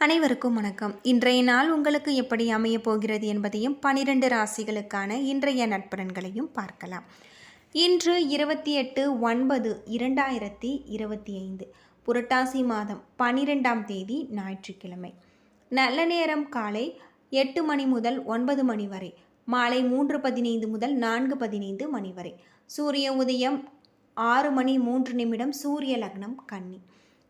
அனைவருக்கும் வணக்கம். இன்றைய நாள் உங்களுக்கு எப்படி அமையப் போகிறது என்பதையும் பனிரெண்டு ராசிகளுக்கான இன்றைய நட்பலன்களையும் பார்க்கலாம். இன்று இருபத்தி எட்டு ஒன்பது இரண்டாயிரத்தி இருபத்தி ஐந்து புரட்டாசி மாதம் பனிரெண்டாம் தேதி ஞாயிற்றுக்கிழமை. நல்ல நேரம் காலை எட்டு மணி முதல் ஒன்பது மணி வரை மாலை மூன்று பதினைந்து முதல் நான்கு பதினைந்து மணி வரை. சூரிய உதயம் ஆறு மணி மூன்று நிமிடம் சூரிய லக்னம் கன்னி.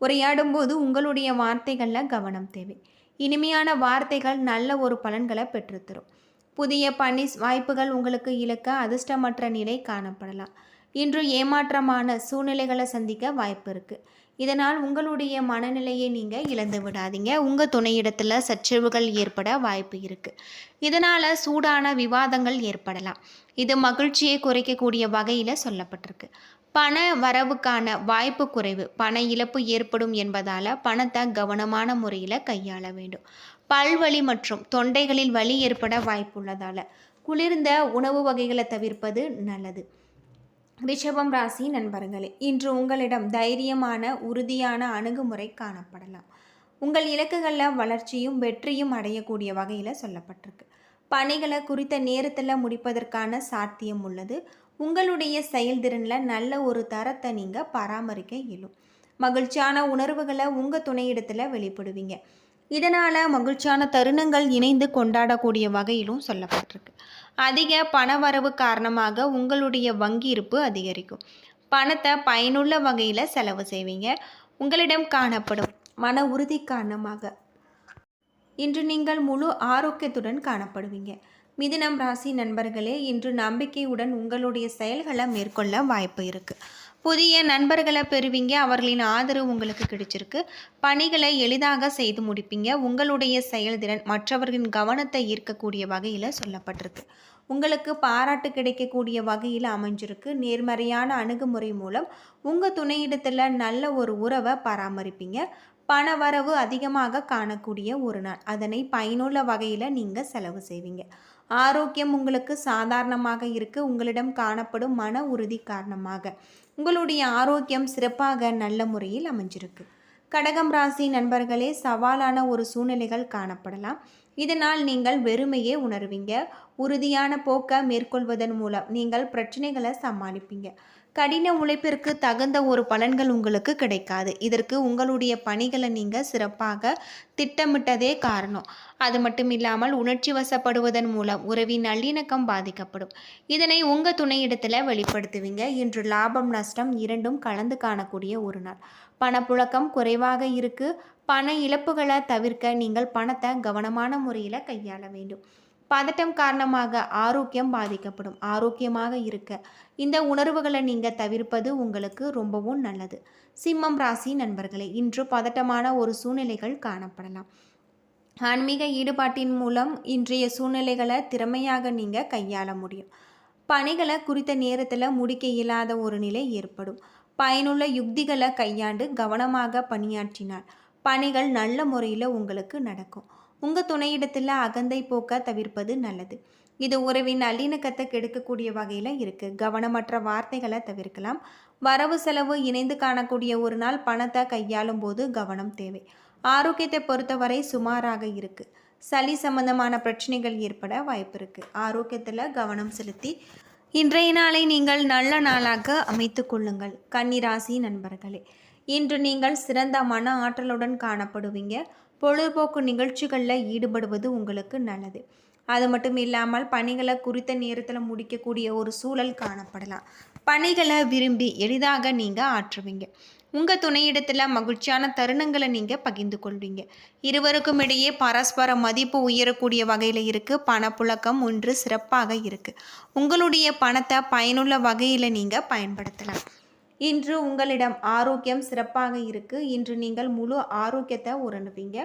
உரையாடும் போது உங்களுடைய வார்த்தைகளில் கவனம் தேவை. இனிமையான வார்த்தைகள் நல்ல ஒரு பலன்களை பெற்றுத்தரும். புதிய பணி வாய்ப்புகள் உங்களுக்கு இழக்க அதிர்ஷ்டமற்ற நிலை காணப்படலாம். இன்று ஏமாற்றமான சூழ்நிலைகளை சந்திக்க வாய்ப்பு இருக்குது இதனால் உங்களுடைய மனநிலையை நீங்கள் இழந்து விடாதீங்க. உங்கள் துணையிடத்தில் சச்சரவுகள் ஏற்பட வாய்ப்பு இருக்குது இதனால் சூடான விவாதங்கள் ஏற்படலாம். இது மகிழ்ச்சியை குறைக்கக்கூடிய வகையில் சொல்லப்பட்டிருக்கு. பண வரவுக்கான வாய்ப்பு குறைவு பண இழப்பு ஏற்படும் என்பதால் பணத்தை கவனமான முறையில் கையாள வேண்டும். பல்வலி மற்றும் தொண்டைகளில் வலி ஏற்பட வாய்ப்புள்ளதால் குளிர்ந்த உணவு வகைகளை தவிர்ப்பது நல்லது. ரிஷபம் ராசி நண்பர்களே இன்று உங்களிடம் தைரியமான உறுதியான அணுகுமுறை காணப்படலாம். உங்கள் இலக்குகளில் வளர்ச்சியும் வெற்றியும் அடையக்கூடிய வகையில் சொல்லப்பட்டிருக்கு. பணிகளை குறித்த நேரத்தில் முடிப்பதற்கான சாத்தியம் உள்ளது. உங்களுடைய செயல்திறனில் நல்ல ஒரு தரத்தை நீங்கள் பராமரிக்க இயலும். மகிழ்ச்சியான உணர்வுகளை உங்கள் துணையிடத்தில் வெளிப்படுவீங்க. இதனால் மகிழ்ச்சியான தருணங்கள் இணைந்து கொண்டாடக்கூடிய வகையிலும் சொல்லப்பட்டிருக்கு. அதிக பண வரவு காரணமாக உங்களுடைய வங்கி இருப்பு அதிகரிக்கும். பணத்தை பயனுள்ள வகையில் செலவு செய்வீங்க. உங்களிடம் காணப்படும் மன உறுதி காரணமாக இன்று நீங்கள் முழு ஆரோக்கியத்துடன் காணப்படுவீங்க. மிதுனம் ராசி நண்பர்களே இன்று நம்பிக்கையுடன் உங்களுடைய செயல்களை மேற்கொள்ள வாய்ப்பு இருக்குது புதிய நண்பர்களை பெறுவீங்க அவர்களின் ஆதரவு உங்களுக்கு கிடைச்சிருக்கு. பணிகளை எளிதாக செய்து முடிப்பீங்க. உங்களுடைய செயல்திறன் மற்றவர்களின் கவனத்தை ஈர்க்கக்கூடிய வகையில் சொல்லப்பட்டிருக்கு. உங்களுக்கு பாராட்டு கிடைக்கக்கூடிய வகையில் அமைஞ்சிருக்கு. நேர்மறையான அணுகுமுறை மூலம் உங்கள் துணையிடத்தில் நல்ல ஒரு உறவை பராமரிப்பீங்க. பணவரவு அதிகமாக காணக்கூடிய ஒரு நாள். அதனை பயனுள்ள வகையில் நீங்கள் செலவு செய்வீங்க. ஆரோக்கியம் உங்களுக்கு சாதாரணமாக இருக்குது உங்களிடம் காணப்படும் மன உறுதி காரணமாக. உங்களுடைய ஆரோக்கியம் சிறப்பாக நல்ல முறையில் அமைஞ்சிருக்கு. கடகம் ராசி நண்பர்களே சவாலான ஒரு சூழ்நிலைகள் காணப்படலாம். இதனால் நீங்கள் வெறுமையே உணர்வீங்க. உறுதியான போக்கை மேற்கொள்வதன் மூலம் நீங்கள் பிரச்சனைகளை சமாளிப்பீங்க. கடின உழைப்பிற்கு தகுந்த ஒரு பலன்கள் உங்களுக்கு கிடைக்காது. இதற்கு உங்களுடைய பணிகளை நீங்கள் சிறப்பாக திட்டமிட்டதே காரணம். அது மட்டும் இல்லாமல் உணர்ச்சி வசப்படுவதன் மூலம் உறவின் நல்லிணக்கம் பாதிக்கப்படும். இதனை உங்கள் துணையிடத்தில் வெளிப்படுத்துவீங்க. இன்று லாபம் நஷ்டம் இரண்டும் கலந்து காணக்கூடிய ஒரு நாள். பணப்புழக்கம் குறைவாக இருக்குது பண இழப்புகளை தவிர்க்க நீங்கள் பணத்தை கவனமான முறையில் கையாள வேண்டும். பதட்டம் காரணமாக ஆரோக்கியம் பாதிக்கப்படும் ஆரோக்கியமாக இருக்க. இந்த உணர்வுகளை நீங்கள் தவிர்ப்பது உங்களுக்கு ரொம்பவும் நல்லது. சிம்மம் ராசி நண்பர்களே இன்று பதட்டமான ஒரு சூழ்நிலைகள் காணப்படலாம். ஆன்மீக ஈடுபாட்டின் மூலம் இன்றைய சூழ்நிலைகளை திறமையாக நீங்கள் கையாள முடியும். பணிகளை குறித்த நேரத்தில் முடிக்க இயலாத ஒரு நிலை ஏற்படும். பயனுள்ள யுக்திகளை கையாண்டு கவனமாக பணியாற்றினால் பணிகள் நல்ல முறையில் உங்களுக்கு நடக்கும். உங்கள் துணையிடத்தில் அகந்தை போக்க தவிர்ப்பது நல்லது. இது உறவின் நல்லிணக்கத்தை கெடுக்கக்கூடிய வகையில் இருக்குது கவனமற்ற வார்த்தைகளை தவிர்க்கலாம். வரவு செலவு இணைந்து காணக்கூடிய ஒரு நாள் பணத்தை கையாளும் போது கவனம் தேவை. ஆரோக்கியத்தை பொறுத்தவரை சுமாராக இருக்குது சளி சம்பந்தமான பிரச்சனைகள் ஏற்பட வாய்ப்பு இருக்குது ஆரோக்கியத்தில் கவனம் செலுத்தி இன்றைய நாளை நீங்கள் நல்ல நாளாக அமைத்து கொள்ளுங்கள். கன்னிராசி நண்பர்களே இன்று நீங்கள் சிறந்த மன ஆற்றலுடன் காணப்படுவீங்க. பொழுதுபோக்கு நிகழ்ச்சிகளில் ஈடுபடுவது உங்களுக்கு நல்லது. அது மட்டும் இல்லாமல் பணிகளை குறித்த நேரத்தில் முடிக்கக்கூடிய ஒரு சூழல் காணப்படலாம். பணிகளை விரும்பி எளிதாக நீங்கள் ஆற்றுவீங்க. உங்கள் துணையிடத்தில் மகிழ்ச்சியான தருணங்களை நீங்கள் பகிர்ந்து கொள்வீங்க. இருவருக்கும் இடையே பரஸ்பர மதிப்பு உயரக்கூடிய வகையில் இருக்குது பணப்புழக்கம் ஒன்று சிறப்பாக இருக்குது உங்களுடைய பணத்தை பயனுள்ள வகையில் நீங்கள் பயன்படுத்தலாம். இன்று உங்களிடம் ஆரோக்கியம் சிறப்பாக இருக்குது இன்று நீங்கள் முழு ஆரோக்கியத்தை உணர்வீங்க.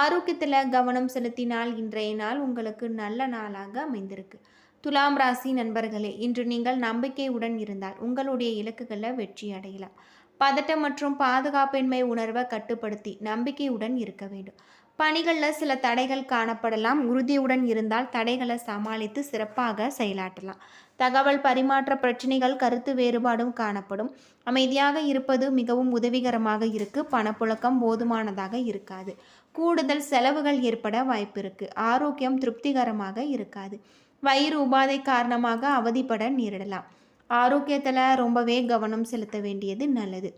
ஆரோக்கியத்தில் கவனம் செலுத்தினால் இன்றைய நாள் உங்களுக்கு நல்ல நாளாக அமைந்திருக்கு. துலாம் ராசி நண்பர்களே இன்று நீங்கள் நம்பிக்கையுடன் இருந்தால் உங்களுடைய இலக்குகளில் வெற்றி அடையலாம். பதட்டம் மற்றும் பாதுகாப்பின்மை உணர்வை கட்டுப்படுத்தி நம்பிக்கையுடன் இருக்க வேண்டும். பணிகளில் சில தடைகள் காணப்படலாம். உறுதியுடன் இருந்தால் தடைகளை சமாளித்து சிறப்பாக செயலாற்றலாம். தகவல் பரிமாற்ற பிரச்சனைகள் கருத்து வேறுபாடும் காணப்படும். அமைதியாக இருப்பது மிகவும் உதவிகரமாக இருக்கு. பணப்புழக்கம் போதுமானதாக இருக்காது. கூடுதல் செலவுகள் ஏற்பட வாய்ப்பு இருக்கு. ஆரோக்கியம் திருப்திகரமாக இருக்காது. வயிறு உபாதை காரணமாக அவதிப்பட நேரிடலாம். ஆரோக்கியத்தில் ரொம்பவே கவனம் செலுத்த வேண்டியது நல்லது.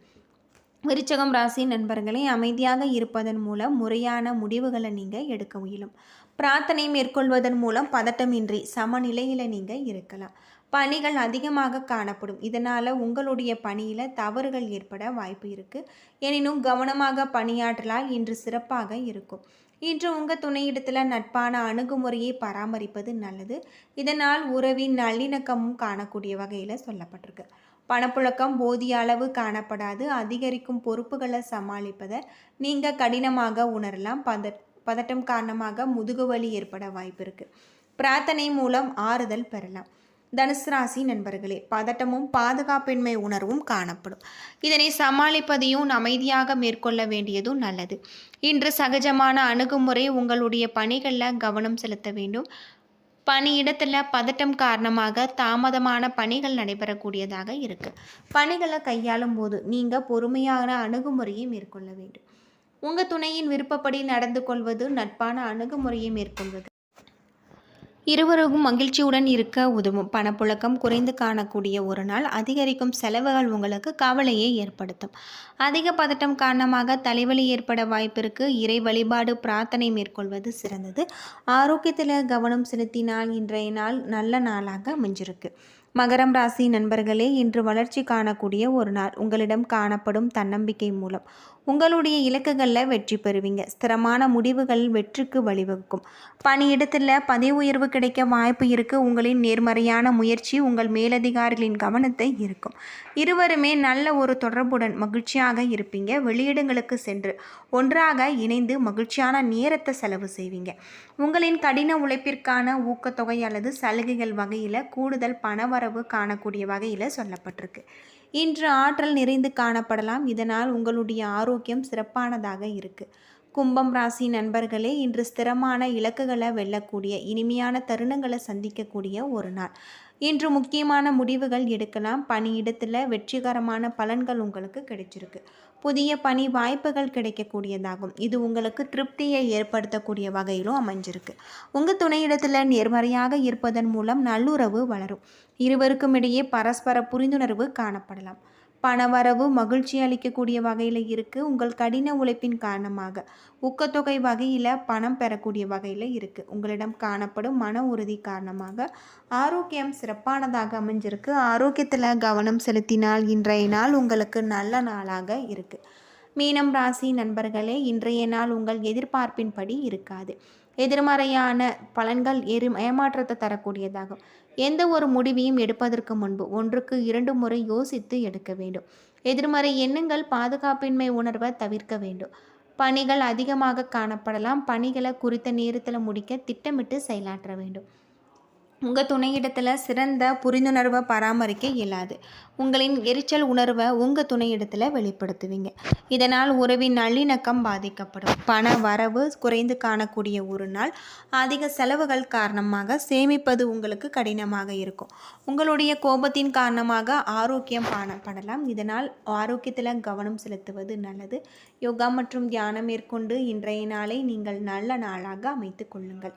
விருச்சகம் ராசி நண்பர்களே அமைதியாக இருப்பதன் மூலம் முறையான முடிவுகளை நீங்கள் எடுக்க முயலும் பிரார்த்தனை மேற்கொள்வதன் மூலம் பதட்டமின்றி சமநிலையில் நீங்கள் இருக்கலாம். பணிகள் அதிகமாக காணப்படும். இதனால் உங்களுடைய பணியில் தவறுகள் ஏற்பட வாய்ப்பு இருக்குது எனினும் கவனமாக பணியாற்றலால் இன்று சிறப்பாக இருக்கும். இன்று உங்கள் துணையிடத்தில் நட்பான அணுகுமுறையை பராமரிப்பது நல்லது. இதனால் உறவின் நல்லிணக்கமும் காணக்கூடிய வகையில் சொல்லப்பட்டிருக்கு. பணப்புழக்கம் போதிய அளவு காணப்படாது. அதிகரிக்கும் பொறுப்புகளை சமாளிப்பதை நீங்கள் கடினமாக உணரலாம். பத பதட்டம் காரணமாக முதுகுவலி ஏற்பட வாய்ப்பு இருக்குது பிரார்த்தனை மூலம் ஆறுதல் பெறலாம். தனுசு ராசி நண்பர்களே பதட்டமும் பாதுகாப்பின்மை உணர்வும் காணப்படும். இதனை சமாளிப்பதையும் அமைதியாக மேற்கொள்ள வேண்டியதும் நல்லது. இன்று சகஜமான அணுகுமுறை உங்களுடைய பணிகளில் கவனம் செலுத்த வேண்டும். பணியிடத்தில் பதட்டம் காரணமாக தாமதமான பணிகள் நடைபெறக்கூடியதாக இருக்குது பணிகளை கையாளும் போது நீங்கள் பொறுமையான அணுகுமுறையை மேற்கொள்ள வேண்டும். உங்கள் துணையின் விருப்பப்படி நடந்து கொள்வது நட்பான அணுகுமுறையை மேற்கொள்வது. இருவருக்கும் மகிழ்ச்சியுடன் இருக்க உதவும். பணப்புழக்கம் குறைந்து காணக்கூடிய ஒரு நாள் அதிகரிக்கும். செலவுகள் உங்களுக்கு கவலையை ஏற்படுத்தும். அதிக பதட்டம் காரணமாக தலைவலி ஏற்பட வாய்ப்பிற்கு இறை வழிபாடு பிரார்த்தனை மேற்கொள்வது சிறந்தது. ஆரோக்கியத்தில் கவனம் செலுத்தினால் இன்றைய நாள் நல்ல நாளாக அமைஞ்சிருக்கு. மகரம் ராசி நண்பர்களே இன்று வளர்ச்சி காணக்கூடிய ஒரு நாள். உங்களிடம் காணப்படும் தன்னம்பிக்கை மூலம். உங்களுடைய இலக்குகளில் வெற்றி பெறுவீங்க. ஸ்திரமான முடிவுகள் வெற்றிக்கு வழிவகுக்கும். பணியிடத்தில் பதவி உயர்வு கிடைக்க வாய்ப்பு இருக்குது உங்களின் நேர்மறையான முயற்சி உங்கள் மேலதிகாரிகளின் கவனத்தை இருக்கும் இருவருமே நல்ல ஒரு தொடர்புடன் மகிழ்ச்சியாக இருப்பீங்க. வெளியிடங்களுக்கு சென்று ஒன்றாக இணைந்து மகிழ்ச்சியான நேரத்தை செலவு செய்வீங்க. உங்களின் கடின உழைப்பிற்கான ஊக்கத்தொகை அல்லது சலுகைகள் வகையில் கூடுதல் பணவரவு காணக்கூடிய வகையில் சொல்லப்பட்டிருக்கு. இன்று ஆற்றல் நிறைந்து காணப்படலாம். இதனால் உங்களுடைய ஆரோக்கியம் சிறப்பானதாக இருக்குது கும்பம் ராசி நண்பர்களே இன்று ஸ்திரமான இலக்குகளை வெல்லக்கூடிய இனிமையான தருணங்களை சந்திக்கக்கூடிய ஒரு நாள். இன்று முக்கியமான முடிவுகள் எடுக்கலாம். பணியிடத்தில் வெற்றிகரமான பலன்கள் உங்களுக்கு கிடைச்சிருக்கு. புதிய பணி வாய்ப்புகள் கிடைக்கக்கூடியதாகும். இது உங்களுக்கு திருப்தியை ஏற்படுத்தக்கூடிய வகையிலும் அமைஞ்சிருக்கு. உங்கள் துணையிடத்தில் நேர்மறையாக இருப்பதன் மூலம் நல்லுறவு வளரும். இருவருக்கும் இடையே பரஸ்பர புரிந்துணர்வு காணப்படலாம். பணவரவு மகிழ்ச்சி அளிக்கக்கூடிய வகையில் இருக்குது உங்கள் கடின உழைப்பின் காரணமாக ஊக்கத்தொகை வகையில் பணம் பெறக்கூடிய வகையில் இருக்குது உங்களிடம் காணப்படும் மன உறுதி காரணமாக ஆரோக்கியம் சிறப்பானதாக அமைஞ்சிருக்கு. ஆரோக்கியத்தில் கவனம் செலுத்தினால் இன்றைய நாள் உங்களுக்கு நல்ல நாளாக இருக்குது மீனம் ராசி நண்பர்களே இன்றைய நாள் உங்கள் எதிர்பார்ப்பின்படி இருக்காது. எதிர்மறையான பலன்கள் எரி ஏமாற்றத்தை தரக்கூடியதாகும். எந்த ஒரு முடிவையும் எடுப்பதற்கு முன்பு ஒன்றுக்கு இரண்டு முறை யோசித்து எடுக்க வேண்டும். எதிர்மறை எண்ணங்கள் பாதுகாப்பின்மை உணர்வை தவிர்க்க வேண்டும். பணிகள் அதிகமாக காணப்படலாம். பணிகளை குறித்த நேரத்தில் முடிக்க திட்டமிட்டு செயலாற்ற வேண்டும். உங்கள் துணையிடத்தில் சிறந்த புரிந்துணர்வை பராமரிக்க இயலாது. உங்களின் எரிச்சல் உணர்வை உங்கள் துணையிடத்தில் வெளிப்படுத்துவீங்க. இதனால் உறவின் நல்லிணக்கம் பாதிக்கப்படும். பண வரவு குறைந்து காணக்கூடிய ஒரு நாள். அதிக செலவுகள் காரணமாக சேமிப்பது உங்களுக்கு கடினமாக இருக்கும். உங்களுடைய கோபத்தின் காரணமாக ஆரோக்கியம் காணப்படலாம். இதனால் ஆரோக்கியத்தில் கவனம் செலுத்துவது நல்லது. யோகா மற்றும் தியானம் மேற்கொண்டு இன்றைய நாளை நீங்கள் நல்ல நாளாக அமைத்து கொள்ளுங்கள்.